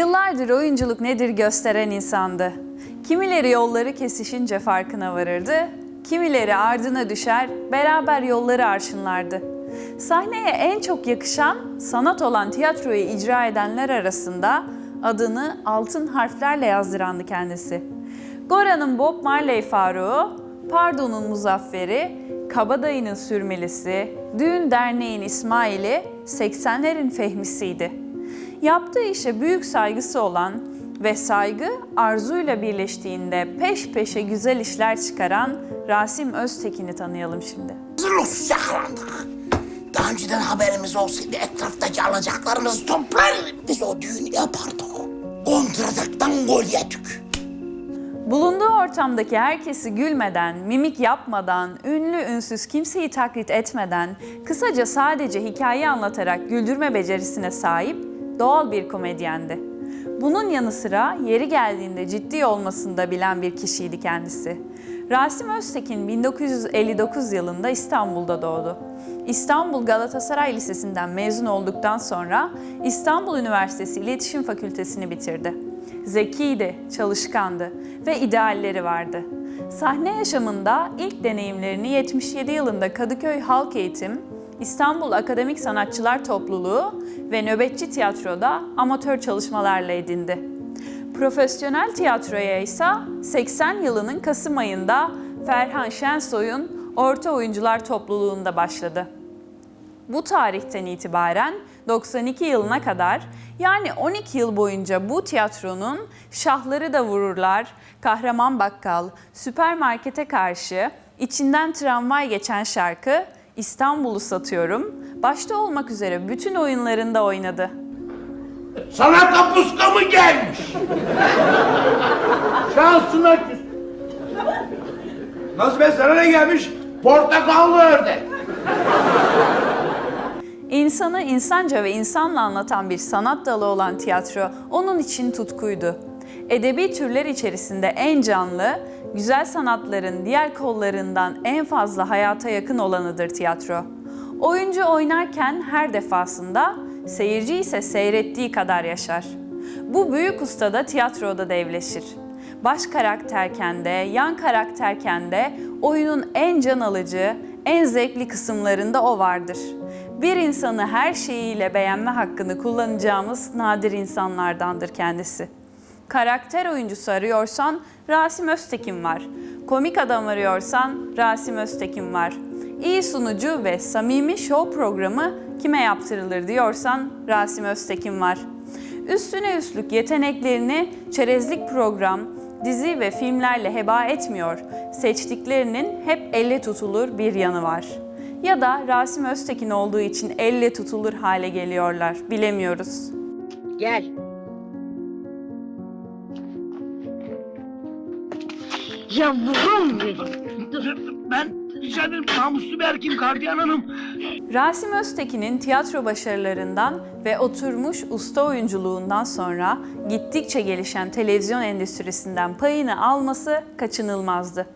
Yıllardır oyunculuk nedir gösteren insandı. Kimileri yolları kesişince farkına varırdı, kimileri ardına düşer, beraber yolları arşınlardı. Sahneye en çok yakışan sanat olan tiyatroyu icra edenler arasında adını altın harflerle yazdırandı kendisi. Gora'nın Bob Marley Faruk'u, Pardon'un Muzaffer'i, Kabadayı'nın Sürmelisi, Düğün Derneği'nin İsmail'i, 80'lerin Fehmi'siydi. Yaptığı işe büyük saygısı olan ve saygı arzuyla birleştiğinde peş peşe güzel işler çıkaran Rasim Öztekin'i tanıyalım şimdi. Zırlos yakalandık. Daha önceden haberimiz olsaydı etraftaki alacaklarımızı toplar biz o düğünü yapardık. Kontrataktan gol yedik. Bulunduğu ortamdaki herkesi gülmeden, mimik yapmadan, ünlü ünsüz kimseyi taklit etmeden, kısaca sadece hikaye anlatarak güldürme becerisine sahip doğal bir komedyendi. Bunun yanı sıra yeri geldiğinde ciddi olmasını da bilen bir kişiydi kendisi. Rasim Öztekin 1959 yılında İstanbul'da doğdu. İstanbul Galatasaray Lisesi'nden mezun olduktan sonra İstanbul Üniversitesi İletişim Fakültesini bitirdi. Zekiydi, çalışkandı ve idealleri vardı. Sahne yaşamında ilk deneyimlerini 77 yılında Kadıköy Halk Eğitim, İstanbul Akademik Sanatçılar Topluluğu ve Nöbetçi Tiyatro'da amatör çalışmalarla edindi. Profesyonel tiyatroya ise 80 yılının Kasım ayında Ferhan Şensoy'un Orta Oyuncular Topluluğu'nda başladı. Bu tarihten itibaren 92 yılına kadar yani 12 yıl boyunca bu tiyatronun şahları da vururlar, kahraman bakkal, süpermarkete karşı, içinden tramvay geçen şarkı, İstanbul'u satıyorum, başta olmak üzere bütün oyunlarında oynadı. Sana kapuska mı gelmiş? Şansına küs. Nasıl be sana ne gelmiş? Portakallı ördek. İnsanı insanca ve insanla anlatan bir sanat dalı olan tiyatro onun için tutkuydu. Edebi türler içerisinde en canlı, güzel sanatların diğer kollarından en fazla hayata yakın olanıdır tiyatro. Oyuncu oynarken her defasında, seyirci ise seyrettiği kadar yaşar. Bu büyük usta da tiyatroda devleşir. Baş karakterken de, yan karakterken de oyunun en can alıcı, en zevkli kısımlarında o vardır. Bir insanı her şeyiyle beğenme hakkını kullanacağımız nadir insanlardandır kendisi. Karakter oyuncusu arıyorsan Rasim Öztekin var. Komik adam arıyorsan Rasim Öztekin var. İyi sunucu ve samimi show programı kime yaptırılır diyorsan Rasim Öztekin var. Üstüne üstlük yeteneklerini çerezlik program, dizi ve filmlerle heba etmiyor. Seçtiklerinin hep elle tutulur bir yanı var. Ya da Rasim Öztekin olduğu için elle tutulur hale geliyorlar. Bilemiyoruz. Gel. Yavrum benim. Dur. Ben rica ederim namuslu bir erkeğim gardiyan hanım. Rasim Öztekin'in tiyatro başarılarından ve oturmuş usta oyunculuğundan sonra gittikçe gelişen televizyon endüstrisinden payını alması kaçınılmazdı.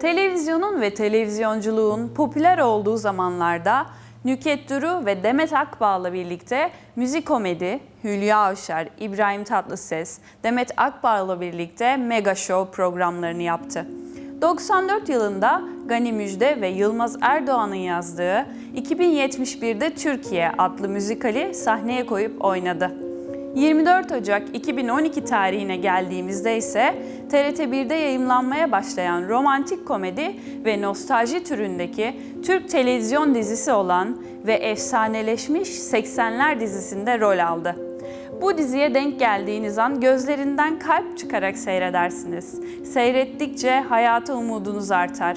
Televizyonun ve televizyonculuğun popüler olduğu zamanlarda Nüket Duru ve Demet Akbağ'la birlikte müzik komedi, Hülya Avşar, İbrahim Tatlıses, Demet Akbağ'la birlikte Mega Show programlarını yaptı. 94 yılında Gani Müjde ve Yılmaz Erdoğan'ın yazdığı 2071'de Türkiye adlı müzikali sahneye koyup oynadı. 24 Ocak 2012 tarihine geldiğimizde ise TRT1'de yayımlanmaya başlayan romantik komedi ve nostalji türündeki Türk televizyon dizisi olan ve efsaneleşmiş 80'ler dizisinde rol aldı. Bu diziye denk geldiğiniz an gözlerinden kalp çıkarak seyredersiniz. Seyrettikçe hayata umudunuz artar.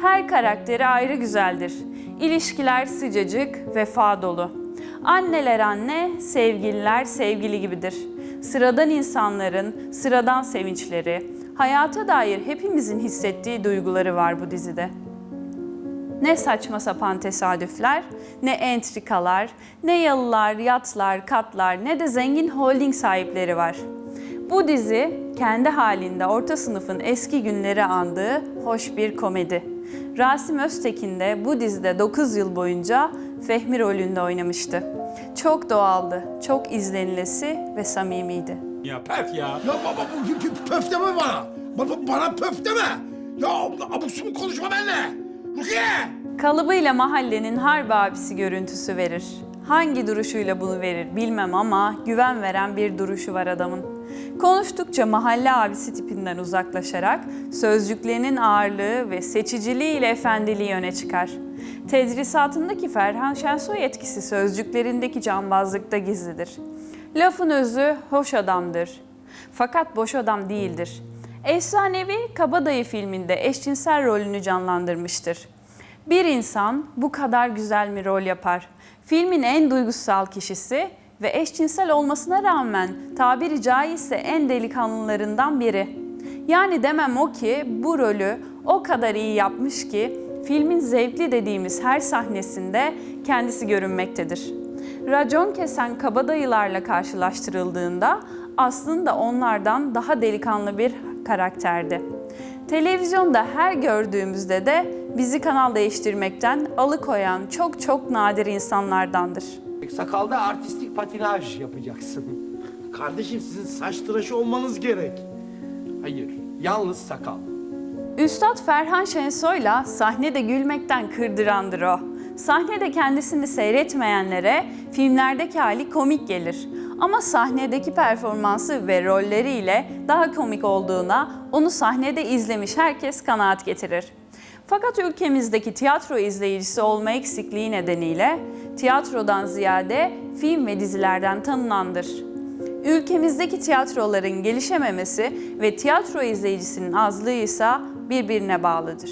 Her karakteri ayrı güzeldir. İlişkiler sıcacık, vefa dolu. Anneler anne, sevgililer sevgili gibidir. Sıradan insanların sıradan sevinçleri, hayata dair hepimizin hissettiği duyguları var bu dizide. Ne saçma sapan tesadüfler, ne entrikalar, ne yalılar, yatlar, katlar, ne de zengin holding sahipleri var. Bu dizi kendi halinde orta sınıfın eski günleri andığı hoş bir komedi. Rasim Öztekin de bu dizide 9 yıl boyunca Fehmi rolünde oynamıştı. çok doğaldı, çok izlenilesi ve samimiydi. Ya pef ya. Ya baba bu pö- pö- pöf deme bana. Baba bana pöf deme. Ya abuk subuk konuşma benimle. Rukiye. Kalıbıyla mahallenin harbi abisi görüntüsü verir. Hangi duruşuyla bunu verir bilmem ama güven veren bir duruşu var adamın. Konuştukça mahalle abisi tipinden uzaklaşarak sözcüklerinin ağırlığı ve seçiciliğiyle efendiliği öne çıkar. Tedrisatındaki Ferhan Şensoy etkisi sözcüklerindeki cambazlıkta gizlidir. Lafın özü hoş adamdır. Fakat boş adam değildir. Efsanevi Kabadayı filminde eşcinsel rolünü canlandırmıştır. Bir insan bu kadar güzel mi rol yapar? Filmin en duygusal kişisi ve eşcinsel olmasına rağmen tabiri caizse en delikanlılarından biri. Yani demem o ki bu rolü o kadar iyi yapmış ki filmin zevkli dediğimiz her sahnesinde kendisi görünmektedir. Racon kesen kabadayılarla karşılaştırıldığında aslında onlardan daha delikanlı bir karakterdi. Televizyonda her gördüğümüzde de bizi kanal değiştirmekten alıkoyan çok çok nadir insanlardandır. Sakalda artistik patinaj yapacaksın. Kardeşim sizin saç tıraşı olmanız gerek. Hayır, yalnız sakal. Üstad Ferhan Şensoy'la sahnede gülmekten kırdırandır o. Sahnede kendisini seyretmeyenlere filmlerdeki hali komik gelir. Ama sahnedeki performansı ve rolleriyle daha komik olduğuna onu sahnede izlemiş herkes kanaat getirir. Fakat ülkemizdeki tiyatro izleyicisi olma eksikliği nedeniyle tiyatrodan ziyade film ve dizilerden tanınandır. Ülkemizdeki tiyatroların gelişememesi ve tiyatro izleyicisinin azlığı ise birbirine bağlıdır.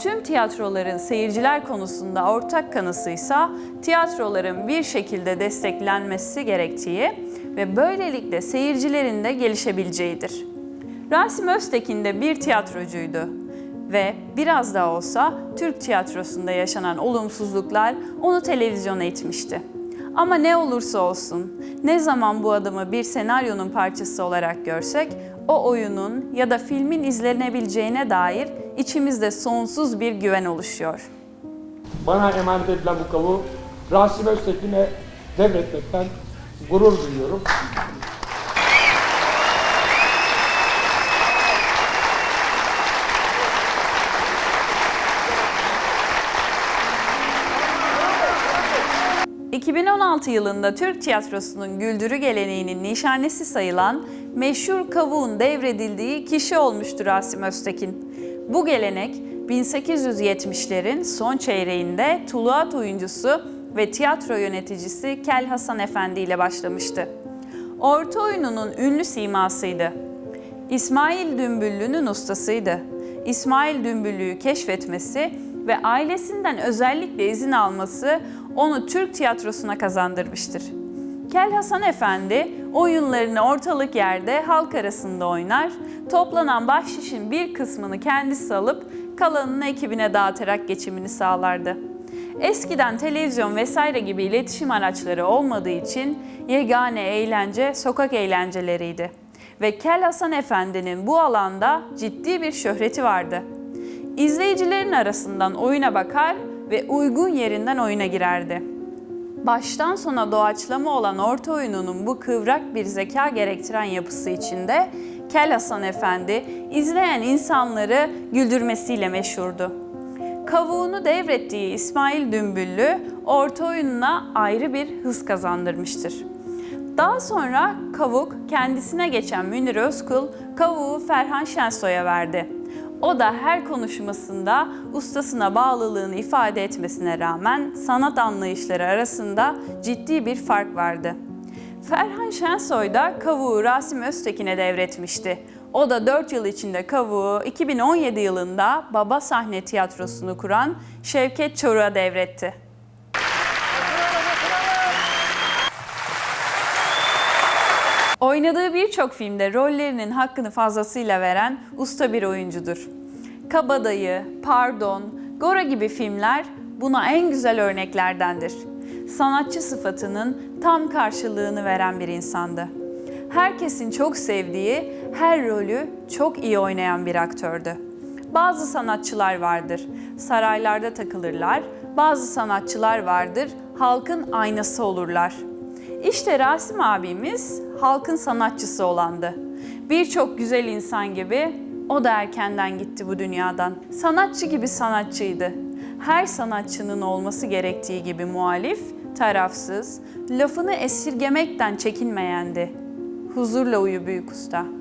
Tüm tiyatroların seyirciler konusunda ortak kanısı ise tiyatroların bir şekilde desteklenmesi gerektiği ve böylelikle seyircilerin de gelişebileceğidir. Rasim Öztekin de bir tiyatrocuydu ve biraz da olsa Türk tiyatrosunda yaşanan olumsuzluklar onu televizyona itmişti. Ama ne olursa olsun, ne zaman bu adamı bir senaryonun parçası olarak görsek, o oyunun ya da filmin izlenebileceğine dair içimizde sonsuz bir güven oluşuyor. Bana emanet edilen bu kavuğu Rasim Öztekin'e devretmekten gurur duyuyorum. Hı. 2016 yılında Türk tiyatrosunun güldürü geleneğinin nişanesi sayılan meşhur kavuğun devredildiği kişi olmuştur Rasim Öztekin. Bu gelenek 1870'lerin son çeyreğinde Tuluat oyuncusu ve tiyatro yöneticisi Kel Hasan Efendi ile başlamıştı. Orta oyununun ünlü simasıydı. İsmail Dümbüllü'nün ustasıydı. İsmail Dümbüllü'yü keşfetmesi ve ailesinden özellikle izin alması onu Türk tiyatrosuna kazandırmıştır. Kel Hasan Efendi oyunlarını ortalık yerde halk arasında oynar, toplanan bahşişin bir kısmını kendisi alıp kalanını ekibine dağıtarak geçimini sağlardı. Eskiden televizyon vesaire gibi iletişim araçları olmadığı için yegane eğlence sokak eğlenceleriydi. Ve Kel Hasan Efendi'nin bu alanda ciddi bir şöhreti vardı. İzleyicilerin arasından oyuna bakar ve uygun yerinden oyuna girerdi. Baştan sona doğaçlama olan orta oyununun bu kıvrak bir zeka gerektiren yapısı içinde Kel Hasan Efendi izleyen insanları güldürmesiyle meşhurdu. Kavuğunu devrettiği İsmail Dümbüllü orta oyununa ayrı bir hız kazandırmıştır. Daha sonra Kavuk kendisine geçen Münir Özkul kavuğu Ferhan Şensoy'a verdi. O da her konuşmasında ustasına bağlılığını ifade etmesine rağmen sanat anlayışları arasında ciddi bir fark vardı. Ferhan Şensoy da kavuğu Rasim Öztekin'e devretmişti. O da 4 yıl içinde kavuğu 2017 yılında Baba Sahne Tiyatrosu'nu kuran Şevket Çoruk'a devretti. Oynadığı birçok filmde rollerinin hakkını fazlasıyla veren usta bir oyuncudur. Kabadayı, Pardon, Gora gibi filmler buna en güzel örneklerdendir. Sanatçı sıfatının tam karşılığını veren bir insandı. Herkesin çok sevdiği, her rolü çok iyi oynayan bir aktördü. Bazı sanatçılar vardır, saraylarda takılırlar, bazı sanatçılar vardır, halkın aynası olurlar. İşte Rasim abimiz halkın sanatçısı olandı. Birçok güzel insan gibi o da erkenden gitti bu dünyadan. Sanatçı gibi sanatçıydı. Her sanatçının olması gerektiği gibi muhalif, tarafsız, lafını esirgemekten çekinmeyendi. Huzurla uyu büyük usta.